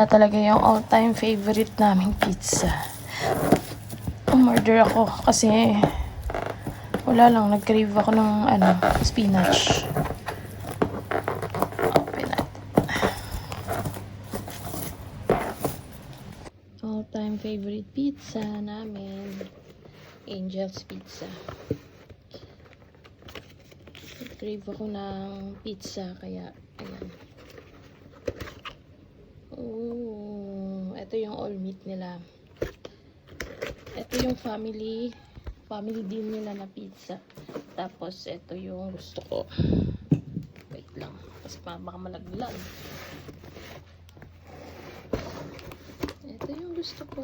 Na talaga yung all-time favorite naming pizza. Umorder ako kasi wala lang, nag-crave ako ng ano, spinach. Open natin. All-time favorite pizza namin. Angel's Pizza. Crave ako ng pizza, kaya, ayan. Oh, ito yung all meat nila. Ito yung family, family deal nila na pizza. Tapos, ito yung gusto ko. Wait lang, kasi baka malaglag. Ito yung gusto ko.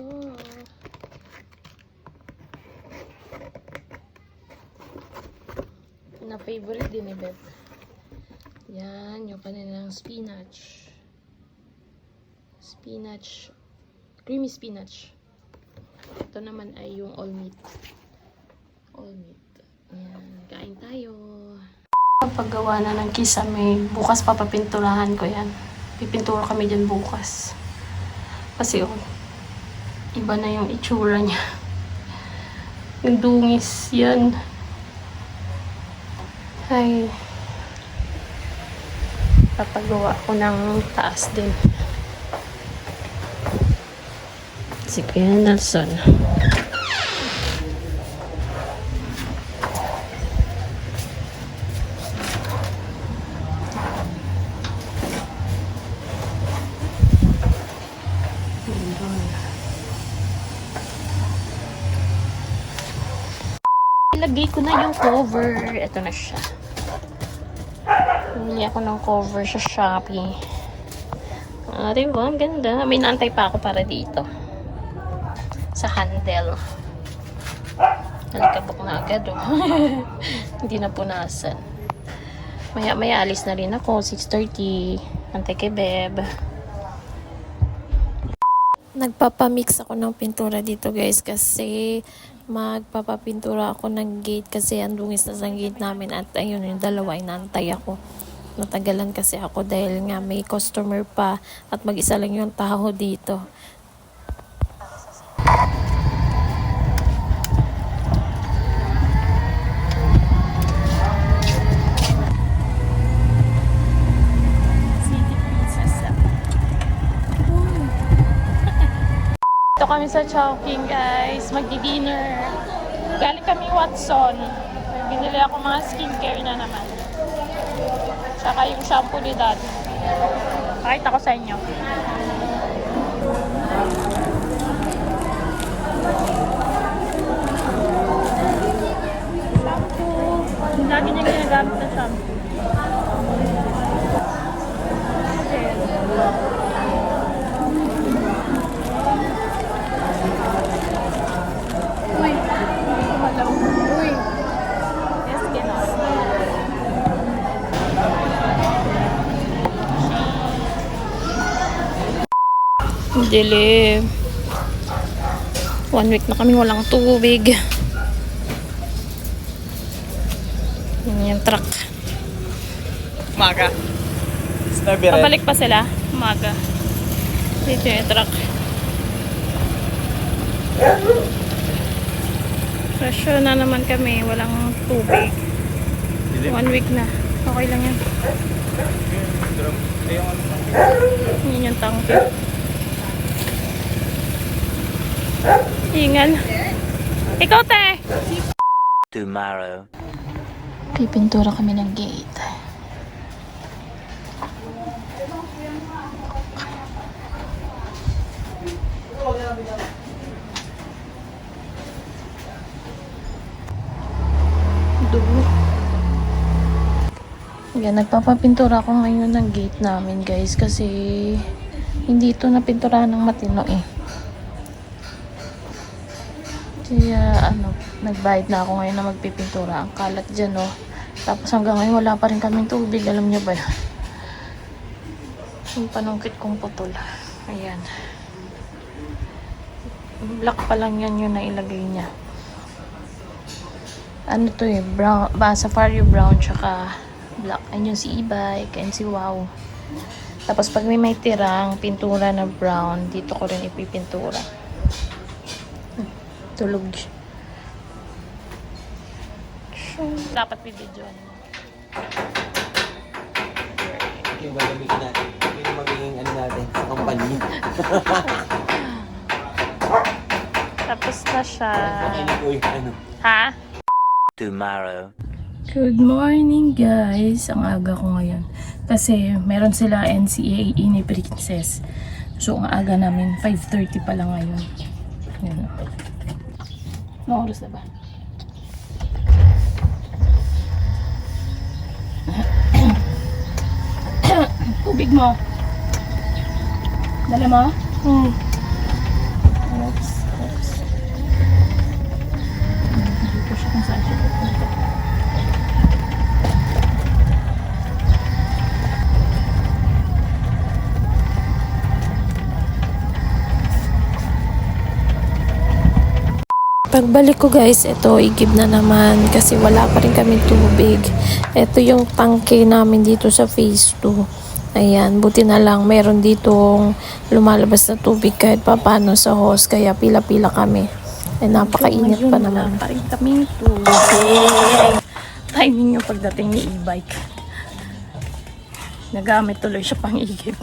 Na favorite din ni Beth. Yan, yung kanilang spinach. Spinach. Creamy spinach. Ito naman ay yung all meat. All meat. Yan, kain tayo. Paggawa na ng kisame, bukas papapinturahan ko yan. Pipintura kami dyan bukas. Kasi oh, iba na yung itsura niya. Yung dungis yan. Ay, papagawa ko ng taas din. Si Kuya Nelson. Ilagay ko na yung cover. Ito na siya. Bumili ako ng cover sa Shopee. Ah, diba? Ang ganda. May naantay pa ako para dito. Sa handle. Nalikabok na agad, oh. Hindi na punasan. Maya, maya alis na rin ako. 6.30. Antay kay Beb. Nagpapamix ako ng pintura dito guys kasi magpapapintura ako ng gate kasi ang dungis na sa gate namin at ayun yung dalawa inantay ako. Natagalan kasi ako dahil nga may customer pa at mag-isa lang yung tao dito. Ito kami sa Chowking guys, magdi-dinner. Galing kami Watson. Binili ako mga skincare na naman. Tsaka yung shampoo ni Dad. Pakita ko sa inyo. Dilim. One week na kami walang tubig. Yan yung truck. Maga. Snabi rin. Pabalik pa sila. Umaga. Dito yung truck. Presyo na naman kami. Walang tubig. One week na. Okay lang yan. Yun yung tangke. Ingan. Ikaw, te! tomorrow. Pipintura kami ng gate. Dugo. Yan, nagpapapintura ako ngayon ng gate namin guys kasi hindi ito napinturahan ng matino eh. Kaya ano, nagbayad na ako ngayon na magpipintura. Ang kalat dyan, oh. Tapos hanggang ngayon wala pa rin kaming tubig. Alam niyo ba yun? Yung panungkit kong putol. Ayan. Black pa lang yan yung nailagay niya. Ano to eh, brown, ba, safari brown, tsaka black. Ayun yung si e-bike, and si wow. Tapos pag may may tirang pintura na brown, dito ko rin ipipintura. Tulog siya. Dapat bibidyoan mo. Yung gagamitin natin. Ito yung magiging ano natin sa company. Tapos na siya. Ano po yung ano. Ha? tomorrow. Good morning guys! Ang aga ko ngayon. Kasi meron sila NCAA ni Princess. So ang aga namin, 5.30 pa lang ngayon. Yan. Anong oras na ba? Tubig mo. Dala mo? Hmm. Pagbalik ko guys, ito igib na naman kasi wala pa rin kami tubig. Ito yung tangke namin dito sa phase 2. Ayan, buti na lang meron ditong lumalabas na tubig kahit papano sa hose kaya pila-pila kami. Eh, napakainit pa naman. Pa rin kaming tubig. Timing yung pagdating ni e-bike. Nagamit tuloy siya pang igib.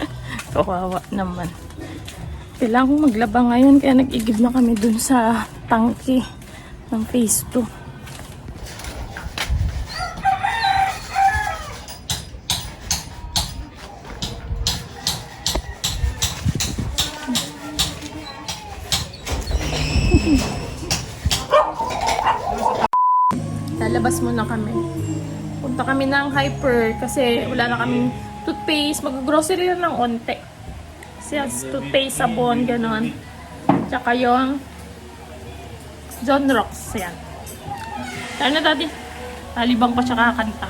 Kawawa naman. Kailangan kong maglaba ngayon kaya nag-igib na kami dun sa tangke ng phase 2. Lalabas muna kami. Punta kami ng hyper kasi wala na kaming toothpaste. Mag-grocery lang ng onte. Kasi as toothpaste, sabon, ganon. Tsaka yung John Rocks. Yan. Tayo na daddy. Talibang pa siya kakanta.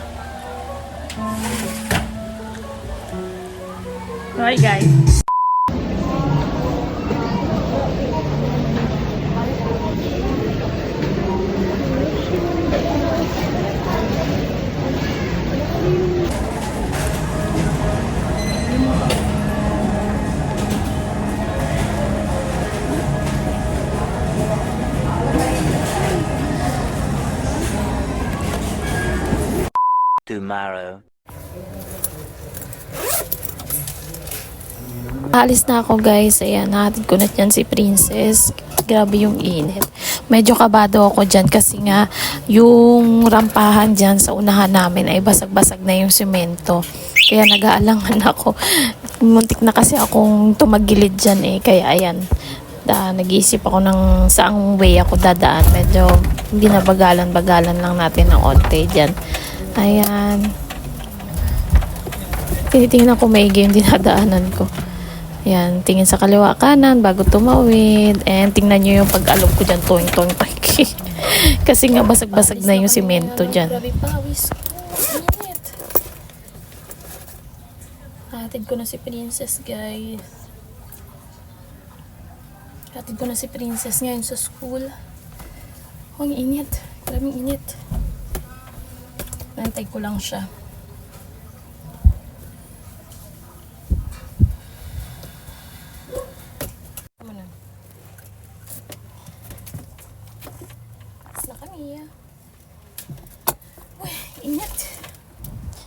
Okay guys. Tomorrow. Alis na ako guys. Ayan, nahatid ko na dyan si Princess. Grabe yung init. Medyo kabado ako dyan kasi nga yung rampahan dyan sa unahan namin ay basag-basag na yung semento. Kaya nag-aalangan ako. Muntik na kasi akong tumagilid dyan eh. Kaya ayan, da, nag-iisip ako ng saang way ako dadaan. Medyo binabagalan-bagalan lang natin ng onte dyan. Ayan. Tinitingnan ko maigi yung dinadaanan ko. Yan, tingin sa kaliwa kanan bago tumawid. And tingnan nyo yung pag-alog ko dyan, toing toing toing. Kasi nga basag-basag na yung simento dyan. Hatid ko na si Princess, guys. Hatid ko na si Princess ngayon sa school. Oh, ang init. Grabing init. Nantay ko lang siya.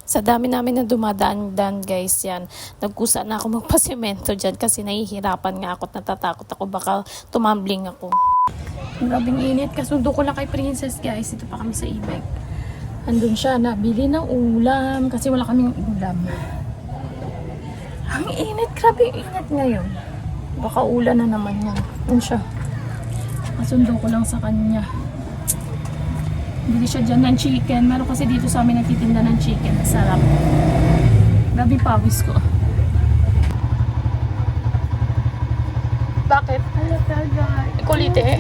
Sa dami namin na dumadaan-dan guys yan, nagkusa na ako magpasemento dyan kasi nahihirapan nga ako at natatakot ako baka tumambling ako. Grabing init. Kasundo ko lang kay Princess, guys. Ito pa kami sa e-bike. Andun siya, nabili ng ulam kasi wala kaming ulam. Ang init. Grabe init ngayon. Baka ulan na naman yan. Andun siya. Kasundo ko lang sa kanya. Bili siya dyan ng chicken. Meron kasi dito sa amin nagtitinda ng chicken. Sarap. Grabe pawis ko. Bakit? Halata, guys. Kulite?